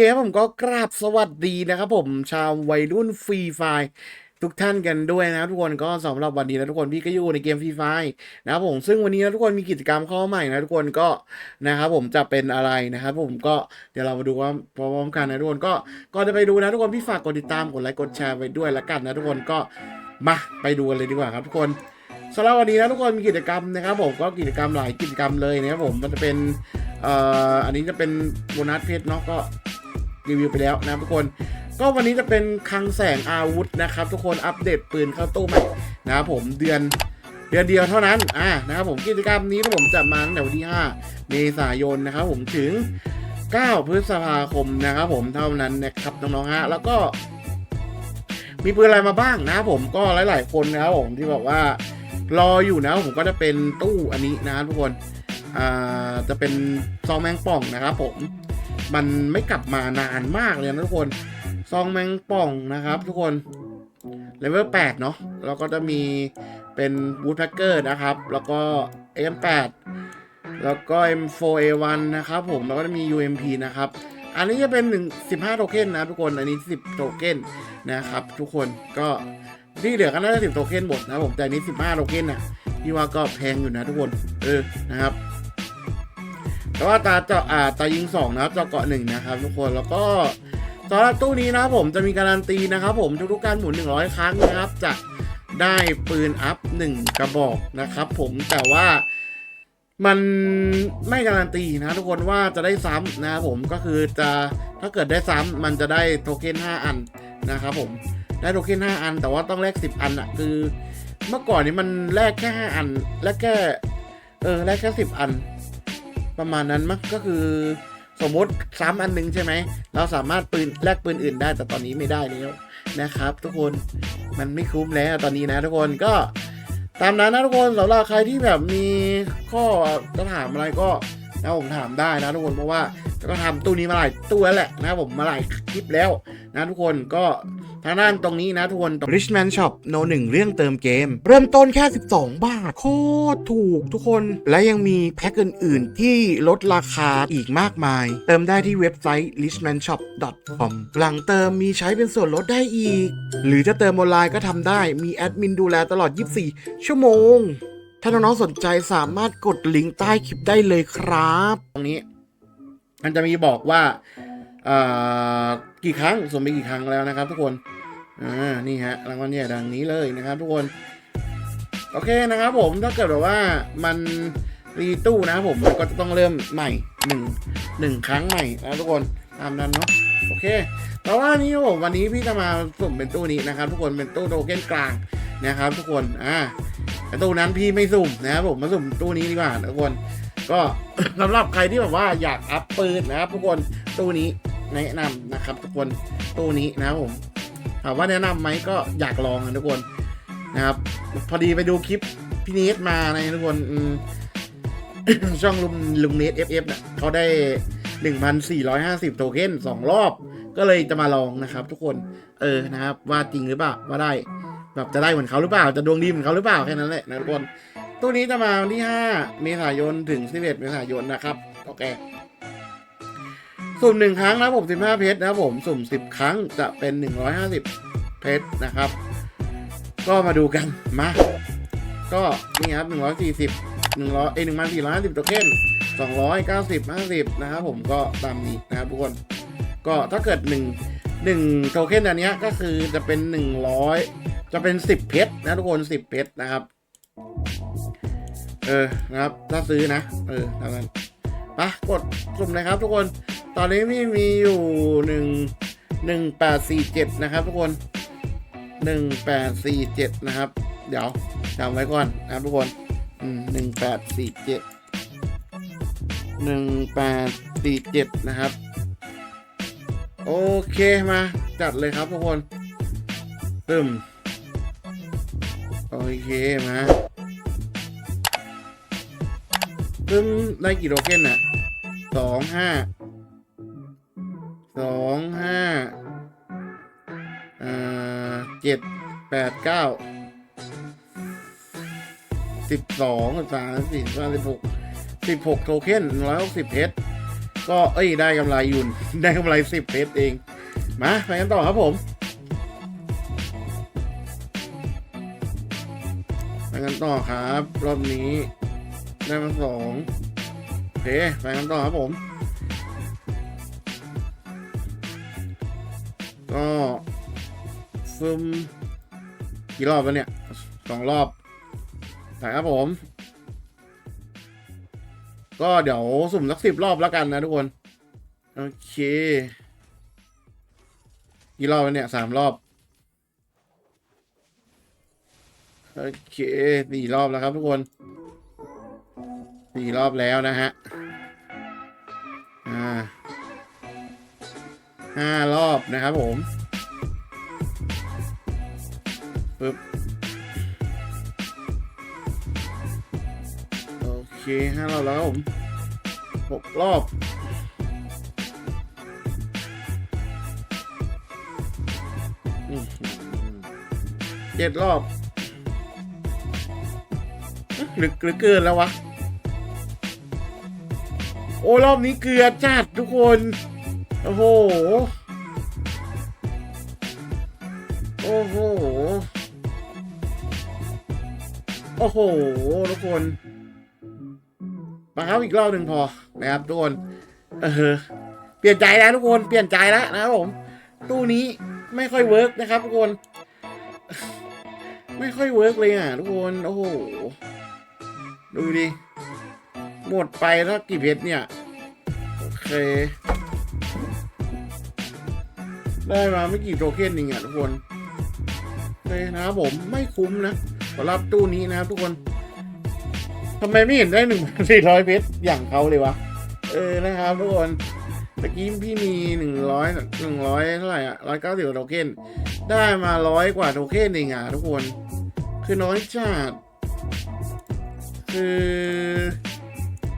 เคครับผมก็กราบสวัสดีนะครับผมชาววัยรุ่นฟรีไฟทุกท่านกันด้วยนะครับทุกคนก็สำหรับวันนี้นะทุกคนพี่ก็อยู่ในเกมฟรีไฟนะครับผมซึ่งวันนี้นะทุกคนมีกิจกรรมเข้าใหม่นะทุกคนก็นะครับผมจะเป็นอะไรนะครับผมก็เดี๋ยวเรามาดูว่าพร้อมกันนะทุกคนก็ก่อนจะไปดูนะทุกคนพี่ฝากกดติดตามกดไลค์กดแชร์ไว้ด้วยละกันนะทุกคนก็มาไปดูกันเลยดีกว่าครับทุกคนสำหรับวันนี้นะทุกคนมีกิจกรรมนะครับผมก็กิจกรรมหลายกิจกรรมเลยนะครับผมมันจะเป็นเอ่ออันนี้จะเป็นโบนัสเพชรเนาะก็ รีวิวไปแล้วนะทุกคน ก็วันนี้จะเป็นคังแสงอาวุธนะครับ ทุกคนอัปเดตปืนเข้าตู้ใหม่นะครับผมเดือนเดือนเดียวเท่านั้น อ่า นะครับผมกิจกรรมนี้นะผมจะมาตั้งแต่วันที่ 5 เมษายนนะครับผมถึง 9 พฤษภาคมนะครับผมเท่านั้นนะครับน้องๆฮะ แล้วก็ มีปืนอะไรมาบ้างนะครับผมก็หลาย ๆ คนนะครับผมที่บอกว่า รออยู่นะผมก็จะเป็นตู้อันนี้นะทุกคน อ่า จะเป็นซองแมงป่องนะครับผม มันไม่กลับมานานมากเลยนะทุกคน ซองแมงป่องนะครับ ทุกคน เลเวล8เนาะ แล้วก็จะมีเป็นบูทแพ็กเกอร์นะครับ แล้วก็ M8 แล้วก็ M4A1 นะครับผม แล้วก็จะมี UMP นะครับ อันนี้จะเป็น1 15โทเค็นนะทุกคน อันนี้ 10โทเค็นนะครับทุกคน ก็ที่เหลือก็น่าจะ10โทเค็นหมดนะผม แต่อันนี้ 15โทเค็นน่ะพี่ว่าก็แพงอยู่นะทุกคน เออ นะครับ แต่ว่าตาเจาะอ่าตายิงสองนะครับเจาะเกาะหนึ่งนะครับทุกคนแล้วก็สำหรับตู้นี้นะครับผมจะมีการันตีนะครับผมทุกๆการหมุน 100 ครั้งนะครับ จะได้ปืนอัพ 1 กระบอกนะครับ ผมแต่ว่ามันไม่การันตีนะทุกคนว่าจะได้ซ้ำนะครับผมก็คือจะถ้าเกิดได้ซ้ำมันจะได้โทเค็น5 อันนะครับผมได้โทเค็น5 อัน แต่ว่าต้องแลก10 อันอะคือเมื่อก่อนนี้มันแลกแค่ 5 อันแลกแค่เออแลกแค่10 อัน ประมาณนั้นมั้งก็คือ สมมติซ้ำอันหนึงใช่ไหม เราสามารถปืนแลกปืนอื่นได้แต่ตอนนี้ไม่ได้แล้วนะครับ ทุกคนมันไม่คุ้มแล้วตอนนี้นะ ทุกคนก็ตามนั้นนะทุกคนสำหรับใครที่แบบมีข้อจะถามอะไรก็นะผมถามได้นะทุกคนเพราะว่าก็ทำตู้นี้มาหลายตู้แล้วแหละนะผมมาหลายคลิปแล้วนะทุกคนก็ ทางด้านตรงนี้นะทุกคน Richman Shop โนหนึ่งเรื่องเติมเกม เริ่มต้นแค่ 12 บาท โคตรถูกทุกคน และยังมีแพ็คอื่น ๆ ที่ลดราคาอีกมากมาย เติมได้ที่เว็บไซต์ richmanshop.com หลังเติมมีใช้เป็นส่วนลดได้อีก หรือจะเติมออนไลน์ก็ทำได้มีแอดมินดูแลตลอด 24 ชั่วโมง ถ้าน้อง ๆ สนใจสามารถกดลิงก์ใต้คลิปได้เลยครับ ตรงนี้ มันจะมีบอกว่าเอ่อ กี่ครั้งสมไปกี่ครั้งแล้วนะครับ ทุกคนอ่านี่ฮะรางวัลเนี่ดังนี้เลยนะครับ ทุกคนโอเคนะครับผมถ้าเกิดแบบว่ามันรีตู้นะครับผมก็จะต้องเริ่มใหม่หนึ่งหนึ่งครั้งใหม่นะทุกคนตามนั้นเนาะโอเคแต่ว่านี้ผมวันนี้พี่จะมาสุ่มเป็นตู้นี้นะครับ ทุกคนเป็นตู้โทเก้นกลางนะครับ ทุกคนอ่าแต่ตู้นั้นพี่ไม่สุ่มนะครับผมมาสุ่มตู้นี้ดีกว่าทุกคน ก็สำหรับใครที่แบบว่าอยากอัพปืนนะครับ ทุกคนตู้นี้ แนะนำนะครับ ทุกคนตู้นี้นะครับผมถามว่าแนะนำไหมก็อยากลองนะทุกคนนะครับ พอดีไปดูคลิปพี่เนทมาในทุกคนช่องลุงลุงเนทเอฟเอฟเนี่ยเขาได้1,450โทเค็นสองรอบ ก็เลยจะมาลองนะครับ ทุกคนเออนะครับ ว่าจริงหรือเปล่าว่าได้แบบจะได้เหมือนเขาหรือเปล่า จะดวงดีเหมือนเขาหรือเปล่าแค่นั้นแหละนะทุกคนตู้นี้จะมาวันที่ 5 เมษายนถึง 11 เมษายนนะครับ โอเค สุ่มหนึ่งครั้งนะผม15เพชรนะผมสุ่ม10ครั้งจะเป็น150เพชรนะครับ ก็มาดูกันมาก็นี่ครับ140 100เอ้ย1,450โทเค็น290 50นะครับผมก็ตามนี้นะครับทุกคนก็ถ้าเกิด1 1โทเค็นอันนี้ก็คือจะเป็น100จะเป็น10เพชรนะทุกคน10เพชรนะครับเออนะครับถ้าซื้อนะ เออทางนั้นปะกดสุ่มเลยครับทุกคน ตอนนี้มีมีอยู่หนึ่งหนึ่งแปดสี่เจ็ดนะครับทุกคนหนึ่งแปดสี่เจ็ดนะครับ เดี๋ยวจำไว้ก่อนนะครับทุกคนหนึ่งแปดสี่เจ็ดหนึ่งแปดสี่เจ็ดนะครับ โอเคมา จัดเลยครับทุกคนตึมโอเค มาซึ่งได้กี่โทเค็นอะสองห้า สองห้าเจ็ดแปดเก้าสิบสองสามสี่สิบห้าสิบหกสิบหกโทเค็นร้อยหกสิบเพชรก็เอ้ยได้กำไรยุ่นได้กำไรสิบเพชรเอง มาไปกันต่อครับผมไปกันต่อครับ รอบนี้ได้มาสองโอเคไปกันต่อครับผม ก็ซึมกี่รอบแล้วเนี่ยสองรอบไปครับผม ก็เดี๋ยวสุ่มสักสิบรอบแล้วกันนะทุกคน โอเค กี่รอบแล้วเนี่ยสามรอบ โอเคสี่รอบแล้วครับทุกคนสี่รอบแล้วนะฮะ 5 รอบนะครับผมปึ๊บโอเคห้ารอบแล้วผมหกรอบเจ็ดรอบหรือเกินแล้ววะ โอ้รอบนี้เกลือจัดทุกคน โอ้โห โอ้โห โอ้โห ทุกคนมาครับอีกรอบหนึ่งพอนะครับทุกคนเออเปลี่ยนใจแล้วทุกคนเปลี่ยนใจแล้วนะครับผมตู้นี้ไม่ค่อยเวิร์กนะครับทุกคน ไม่ค่อยเวิร์กเลยอะทุกคนโอ้โหดูดิหมดไปแล้วกี่เพชรเนี่ย โอเค ได้มาไม่กี่โทเค็นเองอะทุกคนโอเคนะครับผมไม่คุ้มนะสำหรับตู้นี้นะครับทุกคนทำไมไม่เห็นได้หนึ่งสี่ร้อยเพชรอย่างเขาเลยวะ เออนะครับทุกคนตะกี้พี่มีหนึ่งร้อยหนึ่งร้อยเท่าไหร่อะร้อยเก้าสิบโทเค็นได้มาร้อยกว่าโทเค็นเองอะทุกคน คือน้อยจัดคือ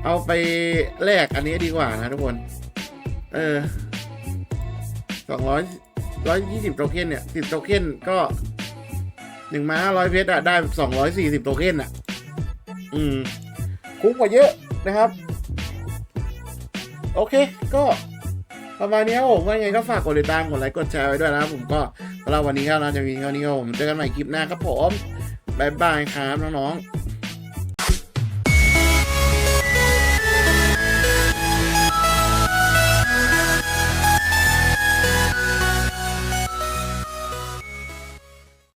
เอาไปแลกอันนี้ดีกว่านะทุกคน เออ สองร้อยร้อยยี่สิบโทเค็นเนี่ยสิบโทเค็นก็หนึ่งมาห้าร้อยเพชรอะได้สองร้อยสี่สิบโทเค็นอะอืม คุ้มกว่าเยอะนะครับ โอเค ก็ประมาณนี้ครับผมว่าไงก็ฝากกดติดตาม กดไลค์ กดแชร์ไว้ด้วยนะครับผมก็สำหรับวันนี้ก็น่าจะมีเท่านี้ครับผมเจอกันใหม่คลิปหน้าครับผม บ๊ายบายครับน้องๆ